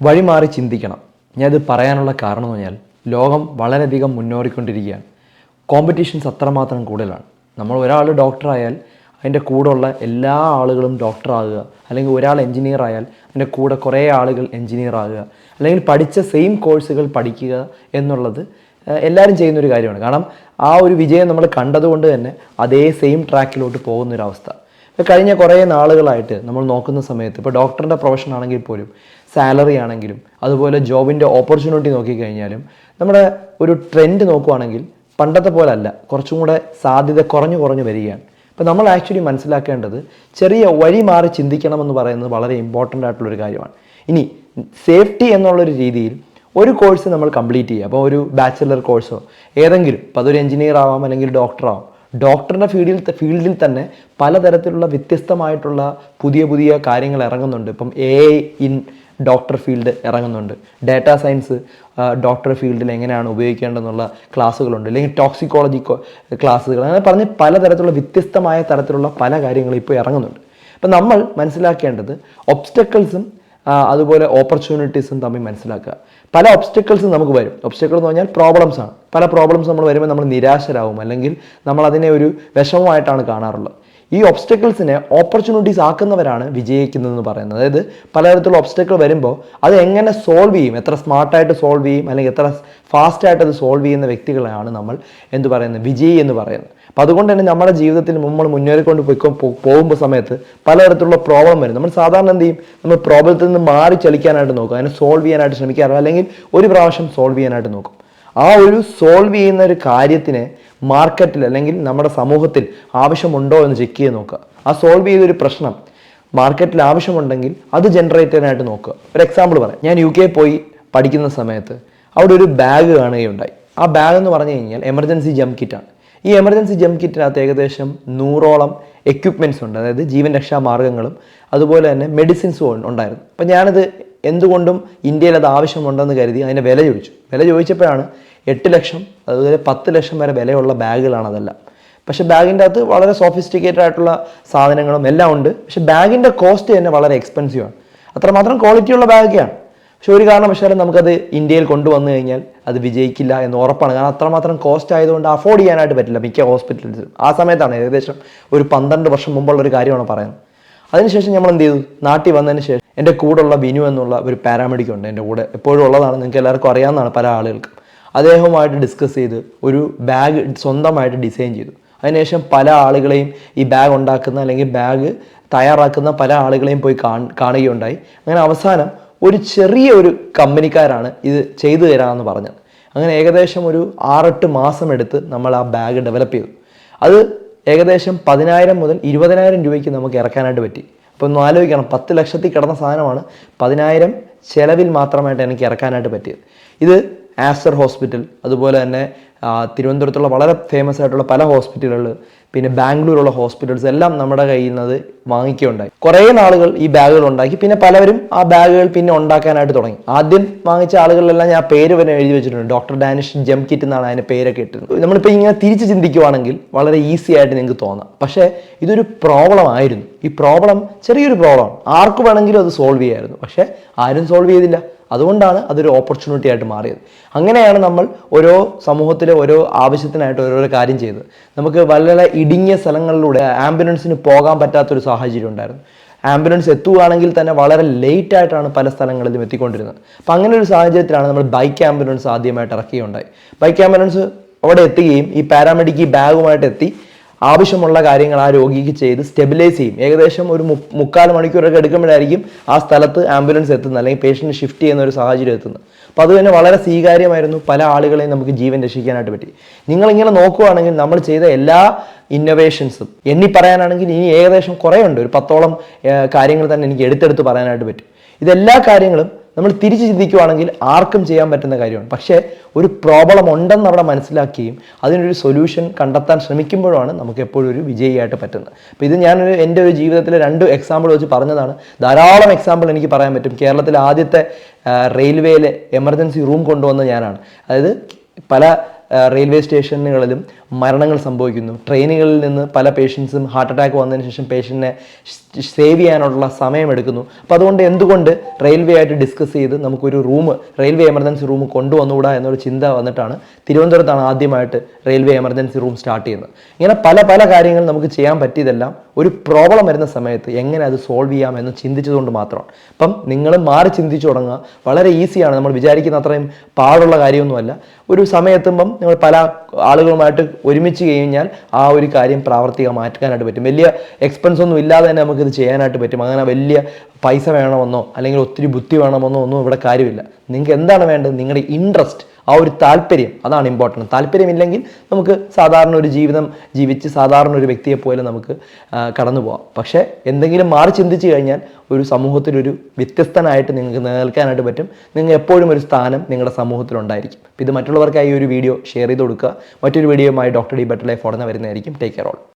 വഴിമാറി ചിന്തിക്കണം. ഞാൻ ഞാനിത് പറയാനുള്ള കാരണം എന്ന് പറഞ്ഞാൽ ലോകം വളരെയധികം മുന്നേറിക്കൊണ്ടിരിക്കുകയാണ് കോമ്പറ്റീഷൻസ് അത്രമാത്രം കൂടുതലാണ്. നമ്മൾ ഒരാൾ ഡോക്ടറായാൽ അതിന്റെ കൂടെയുള്ള എല്ലാ ആളുകളും ഡോക്ടറാകുക അല്ലെങ്കിൽ ഒരാൾ എഞ്ചിനീയർ ആയാൽ അതിന്റെ കൂടെ കുറേ ആളുകൾ എഞ്ചിനീയർ ആകുക. അല്ലെങ്കിൽ പഠിച്ച സെയിം കോഴ്സുകൾ പഠിക്കുക എന്നുള്ളത് എല്ലാവരും ചെയ്യുന്ന ഒരു കാര്യമാണ്. കാരണം ആ ഒരു വിജയം നമ്മൾ കണ്ടതുകൊണ്ട് തന്നെ അതേ സെയിം ട്രാക്കിലോട്ട് പോകുന്നൊരവസ്ഥ. ഇപ്പോൾ കഴിഞ്ഞ കുറേ നാളുകളായിട്ട് നമ്മൾ നോക്കുന്ന സമയത്ത് ഇപ്പോൾ ഡോക്ടറിന്റെ പ്രൊഫഷൻ ആണെങ്കിൽ പോലും സാലറി ആണെങ്കിലും അതുപോലെ ജോബിന്റെ ഓപ്പർച്യൂണിറ്റി നോക്കിക്കഴിഞ്ഞാലും നമ്മുടെ ഒരു ട്രെൻഡ് നോക്കുവാണെങ്കിൽ പണ്ടത്തെ പോലെ അല്ല കുറച്ചും കൂടെ സാധ്യത കുറഞ്ഞു കുറഞ്ഞു വരികയാണ്. അപ്പോൾ നമ്മൾ ആക്ച്വലി മനസ്സിലാക്കേണ്ടത് ചെറിയ വഴി മാറി ചിന്തിക്കണമെന്ന് പറയുന്നത് വളരെ ഇമ്പോർട്ടന്റ് ആയിട്ടുള്ളൊരു കാര്യമാണ്. ഇനി സേഫ്റ്റി എന്നുള്ളൊരു രീതിയിൽ ഒരു കോഴ്സ് നമ്മൾ കംപ്ലീറ്റ് ചെയ്യുക. അപ്പോൾ ഒരു ബാച്ചിലർ കോഴ്സോ ഏതെങ്കിലും ഇപ്പോൾ അതൊരു എഞ്ചിനീയർ ആവാം അല്ലെങ്കിൽ ഡോക്ടർ ആവാം. ഡോക്ടറിന്റെ ഫീൽഡിൽ ഫീൽഡിൽ തന്നെ പലതരത്തിലുള്ള വ്യത്യസ്തമായിട്ടുള്ള പുതിയ പുതിയ കാര്യങ്ങൾ ഇറങ്ങുന്നുണ്ട്. ഇപ്പം എ ഇൻ ഡോക്ടർ ഫീൽഡ് ഇറങ്ങുന്നുണ്ട്. ഡാറ്റാ സയൻസ് ഡോക്ടർ ഫീൽഡിൽ എങ്ങനെയാണ് ഉപയോഗിക്കേണ്ടതെന്നുള്ള ക്ലാസ്സുകളുണ്ട് അല്ലെങ്കിൽ ടോക്സിക്കോളജി ക്ലാസ്സുകൾ അങ്ങനെ പറഞ്ഞ് പലതരത്തിലുള്ള വ്യത്യസ്തമായ തരത്തിലുള്ള പല കാര്യങ്ങളും ഇപ്പോൾ ഇറങ്ങുന്നുണ്ട്. അപ്പം നമ്മൾ മനസ്സിലാക്കേണ്ടത് ഒബ്സ്റ്റക്കിൾസും അതുപോലെ ഓപ്പർച്യൂണിറ്റീസും തമ്മിൽ മനസ്സിലാക്കുക. പല ഒബ്സ്റ്റക്കിൾസും നമുക്ക് വരും. ഒബ്സ്റ്റക്കിൾ എന്ന് പറഞ്ഞാൽ പ്രോബ്ലംസ് ആണ്. പല പ്രോബ്ലംസ് നമ്മൾ വരുമ്പോൾ നമ്മൾ നിരാശരാകും അല്ലെങ്കിൽ നമ്മൾ അതിനെ ഒരു വിഷമമായിട്ടാണ് കാണാറുള്ളത്. ഈ ഒബ്സ്റ്റക്കിൾസിനെ ഓപ്പർച്യൂണിറ്റീസ് ആക്കുന്നവരാണ് വിജയിക്കുന്നതെന്ന് പറയുന്നത്. അതായത് പലതരത്തിലുള്ള ഒബ്സ്റ്റക്കിൾ വരുമ്പോൾ അത് എങ്ങനെ സോൾവ് ചെയ്യും? എത്ര സ്മാർട്ടായിട്ട് സോൾവ് ചെയ്യും? അല്ലെങ്കിൽ എത്ര ഫാസ്റ്റായിട്ട് അത് സോൾവ് ചെയ്യുന്ന വ്യക്തികളെയാണ് നമ്മൾ എന്ത് പറയുന്നത്. വിജയി എന്ന് പറയുന്നത്. അപ്പം അതുകൊണ്ട് തന്നെ നമ്മുടെ ജീവിതത്തിൽ നമ്മൾ മുന്നേറിക്കൊണ്ട് പോയിക്കോ പോകുമ്പോൾ സമയത്ത് പലതരത്തിലുള്ള പ്രോബ്ലം വരും. നമ്മൾ സാധാരണ എന്ത് ചെയ്യും? നമ്മൾ പ്രോബ്ലത്തിൽ നിന്ന് മാറി ചലിക്കാനായിട്ട് നോക്കും. അതിനെ സോൾവ് ചെയ്യാനായിട്ട് ശ്രമിക്കാറ് അല്ലെങ്കിൽ ഒരു പ്രാവശ്യം സോൾവ് ചെയ്യാനായിട്ട് നോക്കും. ആ ഒരു സോൾവ് ചെയ്യുന്ന ഒരു കാര്യത്തിന് മാർക്കറ്റിൽ അല്ലെങ്കിൽ നമ്മുടെ സമൂഹത്തിൽ ആവശ്യമുണ്ടോ എന്ന് ചെക്ക് ചെയ്ത് നോക്കുക. ആ സോൾവ് ചെയ്തൊരു പ്രശ്നം മാർക്കറ്റിൽ ആവശ്യമുണ്ടെങ്കിൽ അത് ജനറേറ്റ് ചെയ്യാനായിട്ട് നോക്കുക. ഒരു എക്സാമ്പിൾ പറയാം. ഞാൻ യു കെ പോയി പഠിക്കുന്ന സമയത്ത് അവിടെ ഒരു ബാഗ് കാണുകയുണ്ടായി. ആ ബാഗ് എന്ന് പറഞ്ഞു കഴിഞ്ഞാൽ എമർജൻസി ജം കിറ്റാണ് ഈ എമർജൻസി ജം കിറ്റിനകത്ത് ഏകദേശം നൂറോളം എക്യുപ്മെന്റ്സ് ഉണ്ട്. അതായത് ജീവൻ രക്ഷാ മാർഗങ്ങളും അതുപോലെ തന്നെ മെഡിസിൻസും ഉണ്ടായിരുന്നു. അപ്പം ഞാനത് എന്തുകൊണ്ടും ഇന്ത്യയിൽ അത് ആവശ്യമുണ്ടെന്ന് കരുതി അതിന്റെ വില ചോദിച്ചു. വില ചോദിച്ചപ്പോഴാണ് എട്ട് ലക്ഷം അതുപോലെ പത്ത് ലക്ഷം വരെ വിലയുള്ള ബാഗുകളാണ് അതെല്ലാം. പക്ഷേ ബാഗിന്റെ അകത്ത് വളരെ സോഫിസ്റ്റിക്കേറ്റഡ് ആയിട്ടുള്ള സാധനങ്ങളും എല്ലാം ഉണ്ട്. പക്ഷെ ബാഗിന്റെ കോസ്റ്റ് തന്നെ വളരെ എക്സ്പെൻസീവ് ആണ്. അത്രമാത്രം ക്വാളിറ്റിയുള്ള ബാഗൊക്കെയാണ്. പക്ഷെ ഒരു കാരണവശാലും നമുക്കത് ഇന്ത്യയിൽ കൊണ്ടുവന്നു കഴിഞ്ഞാൽ അത് വിജയിക്കില്ല എന്ന് ഉറപ്പാണ്. കാരണം അത്രമാത്രം കോസ്റ്റ് ആയതുകൊണ്ട് അഫോർഡ് ചെയ്യാനായിട്ട് പറ്റില്ല മിക്ക ഹോസ്പിറ്റൽസിലും ആ സമയത്താണ് ഏകദേശം ഒരു പന്ത്രണ്ട് വർഷം മുമ്പുള്ള ഒരു കാര്യമാണ് പറയുന്നത്. അതിനുശേഷം നമ്മൾ എന്ത് ചെയ്തു? നാട്ടിൽ വന്നതിന് ശേഷം എന്റെ കൂടെയുള്ള വിനു എന്നുള്ള ഒരു പാരാമെഡിക് ഉണ്ട് എന്റെ കൂടെ. എപ്പോഴും ഉള്ളതാണ്. നിങ്ങൾക്ക് എല്ലാവർക്കും അറിയാവുന്നതാണ് പല ആളുകൾക്കും. അദ്ദേഹവുമായിട്ട് ഡിസ്കസ് ചെയ്ത് ഒരു ബാഗ് സ്വന്തമായിട്ട് ഡിസൈൻ ചെയ്തു. അതിനുശേഷം പല ആളുകളെയും ഈ ബാഗ് ഉണ്ടാക്കുന്ന അല്ലെങ്കിൽ ബാഗ് തയ്യാറാക്കുന്ന പല ആളുകളെയും പോയി കാണ് കാണുകയുണ്ടായി. അങ്ങനെ അവസാനം ഒരു ചെറിയ ഒരു കമ്പനിക്കാരാണ് ഇത് ചെയ്തു തരാമെന്ന് പറഞ്ഞത്. അങ്ങനെ ഏകദേശം ഒരു ആറെട്ട് മാസം എടുത്ത് നമ്മൾ ആ ബാഗ് ഡെവലപ്പ് ചെയ്തു. അത് ഏകദേശം പതിനായിരം മുതൽ ഇരുപതിനായിരം രൂപയ്ക്ക് നമുക്ക് ഇറക്കാനായിട്ട് പറ്റി. അപ്പോൾ ഒന്ന് ആലോചിക്കണം പത്ത് ലക്ഷത്തിൽ കിടന്ന സാധനമാണ് പതിനായിരം ചിലവിൽ മാത്രമായിട്ട് എനിക്ക് ഇറക്കാനായിട്ട് പറ്റിയത്. ഇത് ആസ്റ്റർ ഹോസ്പിറ്റൽ അതുപോലെ തന്നെ തിരുവനന്തപുരത്തുള്ള വളരെ ഫേമസ് ആയിട്ടുള്ള പല ഹോസ്പിറ്റലുകൾ പിന്നെ ബാംഗ്ലൂരുള്ള ഹോസ്പിറ്റൽസ് എല്ലാം നമ്മുടെ കയ്യിൽ നിന്ന് വാങ്ങിക്കുകയുണ്ടായി. കുറേ നാളുകൾ ഈ ബാഗുകൾ ഉണ്ടാക്കി പിന്നെ പലവരും ആ ബാഗുകൾ പിന്നെ ഉണ്ടാക്കാനായിട്ട് തുടങ്ങി. ആദ്യം വാങ്ങിച്ച ആളുകളിലെല്ലാം ഞാൻ പേര് വരെ എഴുതി വെച്ചിട്ടുണ്ട്. ഡോക്ടർ ഡാനിഷ് ജം കിറ്റ് എന്നാണ് അതിന്റെ പേരൊക്കെ ഇട്ടിരുന്നത്. നമ്മളിപ്പോൾ ഇങ്ങനെ തിരിച്ച് ചിന്തിക്കുവാണെങ്കിൽ വളരെ ഈസി ആയിട്ട് നിങ്ങൾക്ക് തോന്നാം. പക്ഷേ ഇതൊരു പ്രോബ്ലം ആയിരുന്നു. ഈ പ്രോബ്ലം ചെറിയൊരു പ്രോബ്ലം ആർക്ക് വേണമെങ്കിലും അത് സോൾവ് ചെയ്യായിരുന്നു പക്ഷേ ആരും സോൾവ് ചെയ്തില്ല. അതുകൊണ്ടാണ് അതൊരു ഓപ്പർച്യൂണിറ്റി ആയിട്ട് മാറിയത്. അങ്ങനെയാണ് നമ്മൾ ഓരോ സമൂഹത്തിലെ ഓരോ ആവശ്യത്തിനായിട്ട് ഓരോരോ കാര്യം ചെയ്തത്. നമുക്ക് വളരെ ഇടുങ്ങിയ സ്ഥലങ്ങളിലൂടെ ആംബുലൻസിന് പോകാൻ പറ്റാത്തൊരു സാഹചര്യം ഉണ്ടായിരുന്നു. ആംബുലൻസ് എത്തുകയാണെങ്കിൽ തന്നെ വളരെ ലേറ്റ് ആയിട്ടാണ് പല സ്ഥലങ്ങളിലും എത്തിക്കൊണ്ടിരുന്നത്. അപ്പം അങ്ങനെ ഒരു സാഹചര്യത്തിലാണ് നമ്മൾ ബൈക്ക് ആംബുലൻസ് ആദ്യമായിട്ട് ഇറക്കുകയുണ്ടായി. ബൈക്ക് ആംബുലൻസ് അവിടെ എത്തുകയും ഈ പാരാമെഡിക്ക് ബാഗുമായിട്ട് എത്തി ആവശ്യമുള്ള കാര്യങ്ങൾ ആ രോഗിക്ക് ചെയ്ത് സ്റ്റെബിലൈസ് ചെയ്യും. ഏകദേശം ഒരു മുക്കാൽ മണിക്കൂറൊക്കെ എടുക്കുമ്പോഴായിരിക്കും ആ സ്ഥലത്ത് ആംബുലൻസ് എത്തുന്നത് അല്ലെങ്കിൽ പേഷ്യന്റ് ഷിഫ്റ്റ് ചെയ്യുന്ന ഒരു സാഹചര്യം എത്തുന്നത്. അപ്പോൾ അത് തന്നെ വളരെ സ്വീകാര്യമായിരുന്നു പല ആളുകളെയും നമുക്ക് ജീവൻ രക്ഷിക്കാനായിട്ട് പറ്റി. നിങ്ങളിങ്ങനെ നോക്കുവാണെങ്കിൽ നമ്മൾ ചെയ്ത എല്ലാ ഇന്നൊവേഷൻസും എണ്ണി പറയാനാണെങ്കിൽ ഇനി ഏകദേശം കുറേ ഉണ്ട് ഒരു പത്തോളം കാര്യങ്ങൾ തന്നെ എനിക്ക് എടുത്തെടുത്ത് പറയാനായിട്ട് പറ്റും. ഇതെല്ലാ കാര്യങ്ങളും നമ്മൾ തിരിച്ച് ചിന്തിക്കുവാണെങ്കിൽ ആർക്കും ചെയ്യാൻ പറ്റുന്ന കാര്യമാണ്. പക്ഷേ ഒരു പ്രോബ്ലം ഉണ്ടെന്ന് അവിടെ മനസ്സിലാക്കുകയും അതിനൊരു സൊല്യൂഷൻ കണ്ടെത്താൻ ശ്രമിക്കുമ്പോഴാണ് നമുക്ക് എപ്പോഴും ഒരു വിജയിയായിട്ട് പറ്റുന്നത്. അപ്പോൾ ഇത് ഞാനൊരു എന്റെ ഒരു ജീവിതത്തിലെ രണ്ട് എക്സാമ്പിൾ വെച്ച് പറഞ്ഞതാണ്. ധാരാളം എക്സാമ്പിൾ എനിക്ക് പറയാൻ പറ്റും. കേരളത്തിലെ ആദ്യത്തെ റെയിൽവേയിലെ എമർജൻസി റൂം കൊണ്ടുവന്ന ഞാനാണ്. അതായത് പല റെയിൽവേ സ്റ്റേഷനുകളിലും മരണങ്ങൾ സംഭവിക്കുന്നു. ട്രെയിനുകളിൽ നിന്ന് പല പേഷ്യൻസും ഹാർട്ട് അറ്റാക്ക് വന്നതിന് ശേഷം പേഷ്യന്റിനെ സേവ് ചെയ്യാനുള്ള സമയമെടുക്കുന്നു അപ്പോൾ അതുകൊണ്ട് എന്തുകൊണ്ട് റെയിൽവേ ആയിട്ട് ഡിസ്കസ് ചെയ്ത് നമുക്കൊരു റൂം റെയിൽവേ എമർജൻസി റൂം കൊണ്ടുവന്നുകൂടാ എന്നൊരു ചിന്ത വന്നിട്ടാണ് തിരുവനന്തപുരത്താണ് ആദ്യമായിട്ട് റെയിൽവേ എമർജൻസി റൂം സ്റ്റാർട്ട് ചെയ്യുന്നത്. ഇങ്ങനെ പല പല കാര്യങ്ങൾ നമുക്ക് ചെയ്യാൻ പറ്റിയതെല്ലാം ഒരു പ്രോബ്ലം വരുന്ന സമയത്ത് എങ്ങനെ അത് സോൾവ് ചെയ്യാം എന്ന് ചിന്തിച്ചതുകൊണ്ട് മാത്രമാണ്. അപ്പം നിങ്ങൾ മാറി ചിന്തിച്ചു തുടങ്ങുക. വളരെ ഈസിയാണ് നമ്മൾ വിചാരിക്കുന്ന അത്രയും പാടുള്ള കാര്യമൊന്നുമല്ല. ഒരു സമയത്തുമ്പം നിങ്ങൾ പല ആളുകളുമായിട്ട് ഒരുമിച്ച് കഴിഞ്ഞാൽ ആ ഒരു കാര്യം പ്രാവർത്തികമാക്കാനായിട്ട് പറ്റും. വലിയ എക്സ്പെൻസ് ഒന്നും ഇല്ലാതെ തന്നെ നമുക്കിത് ചെയ്യാനായിട്ട് പറ്റും. അങ്ങനെ വലിയ പൈസ വേണമെന്നോ അല്ലെങ്കിൽ ഒത്തിരി ബുദ്ധി വേണമെന്നോ ഒന്നും ഇവിടെ കാര്യമില്ല. നിങ്ങൾക്ക് എന്താണ് വേണ്ടത്? നിങ്ങളുടെ ഇൻട്രസ്റ്റ് ആ ഒരു താല്പര്യം അതാണ് ഇമ്പോർട്ടന്റ് താല്പര്യമില്ലെങ്കിൽ നമുക്ക് സാധാരണ ഒരു ജീവിതം ജീവിച്ച് സാധാരണ ഒരു വ്യക്തിയെ പോലെ നമുക്ക് കടന്നു പോകാം പക്ഷേ എന്തെങ്കിലും മാറി ചിന്തിച്ചു കഴിഞ്ഞാൽ ഒരു സമൂഹത്തിലൊരു വ്യത്യസ്തനായിട്ട് നിങ്ങൾക്ക് നിലനിൽക്കാനായിട്ട് പറ്റും. നിങ്ങൾ എപ്പോഴും ഒരു സ്ഥാനം നിങ്ങളുടെ സമൂഹത്തിലുണ്ടായിരിക്കും ഇത് മറ്റുള്ളവർക്കായി ഒരു വീഡിയോ ഷെയർ ചെയ്ത് കൊടുക്കുക. മറ്റൊരു വീഡിയോയുമായി ഡോക്ടർ ഡി ബെറ്റർ ലൈഫ് ഉടനെ വരുന്നതായിരിക്കും. Take care all